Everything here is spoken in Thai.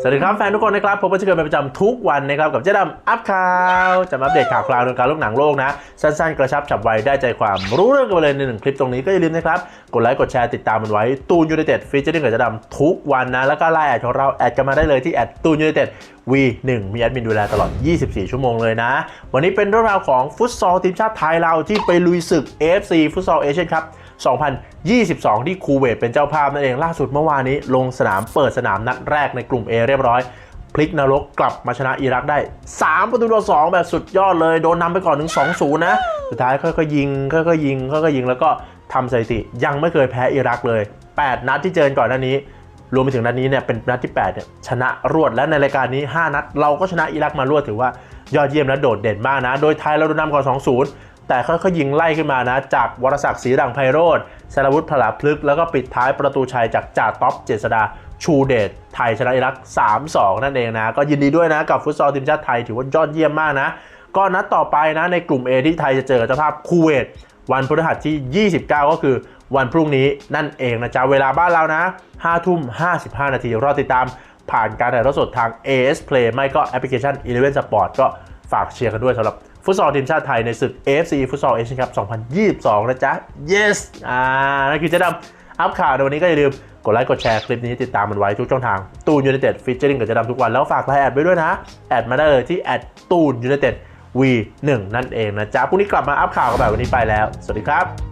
สวัสดีครับแฟนทุกคนนะครับผมก็จะเกิดเป็นประจำทุกวันนะครับกับเจ๊ดำอัพข่าวจะมาอัปเดตข่าวคราวในวงการลูกหนังโลกนะ สั้นๆ กระชับฉับไวได้ใจความรู้เรื่องกันไปเลยในหนึ่งคลิปตรงนี้ก็อย่าลืมนะครับ กดไลค์กดแชร์ติดตามมันไว้ตูนยูไนเต็ดฟีเจอร์ดิ้งกับเจ๊ดำทุกวันนะ แล้วก็ไลน์แอดของเราแอดกันมาได้เลยที่แอดตูนยูไนเต็ด V1 มีแอดมินดูแลตลอด 24 ชั่วโมงเลยนะ วันนี้เป็นเรื่องราวของฟุตซอลทีมชาติไทยเราที่ไปลุยศึก AFC ฟุตซอลเอเชียนคัพ 2022 ที่คูเวตเป็นเจ้าภาพนั่นเองล่าสุดเมื่อวานนี้ ลงสนามเปิดสนามนัดแรกในกลุ่ม A เรียบร้อย พลิกนรกกลับมาชนะอิรักได้ 3 ประตูต่อ2แบบสุดยอดเลย โดนนำไปก่อนถึง 2-0 นะ สุดท้ายค่อยๆยิงค่อยๆยิงค่อยๆยิงแล้วก็ทำสถิติยังไม่เคยแพ้อิรักเลย 8 นัดที่เจอก่อนหน้านี้รวมไปถึงนัดนี้เนี่ยเป็นนัดที่8เนี่ยชนะรวดและในรายการนี้ 5 นัด เราก็ชนะอิรักมารวดถือว่ายอดเยี่ยมและโดดเด่นมากนะ โดยไทยเราโดนนำก่อน 2-0 แต่ค่อยๆยิงไล่ขึ้นมานะ จากวรศักดิ์ศรีดังไพโรธสารวุฒิพลาพลึก แล้วก็ปิดท้ายประตูชัยจากจ่าท็อปเจษดาชูเดชไทยชนะอิรัก 3-2 นั่นเองนะ ก็ยินดีด้วยนะกับฟุตซอลทีมชาติไทยถือว่ายอดเยี่ยมมากนะ ก็นัดต่อไปนะในกลุ่ม A ที่ไทยจะเจอเจ้าภาพคูเวตวันพฤหัสที่ 29 ก็คือวันพรุ่งนี้นั่นเองนะจ๊ะ เวลาบ้านเรานะ5ทุ่ม 55 นาทีรอติดตามผ่านการถ่ายทอดสดทาง AS Play ไม่ก็แอปพลิเคชัน Eleven Sport ก็ฝากเชียร์กันด้วยสำหรับ ฟุตซอลทีมชาติไทยในศึก AFC ฟุตซอลเอเชียนคัพ2022 นะจ๊ะ yes อ่านั่นคือเจ๊ดำอัพข่าวในวันนี้ก็อย่าลืมกดไลค์กดแชร์คลิปนี้ติดตามมันไว้ทุกช่องทางตูนยูไนเต็ดฟิชเชอริงกับเจ๊ดำทุกวันแล้วฝากไลน์แอดไว้ด้วยนะ แอดมาได้เลยที่แอดตูนยูไนเต็ด V1 นั่นเองนะจ๊ะพรุ่งนี้กลับมาอัพข่าวกันแบบวันนี้ไปแล้ว สวัสดีครับ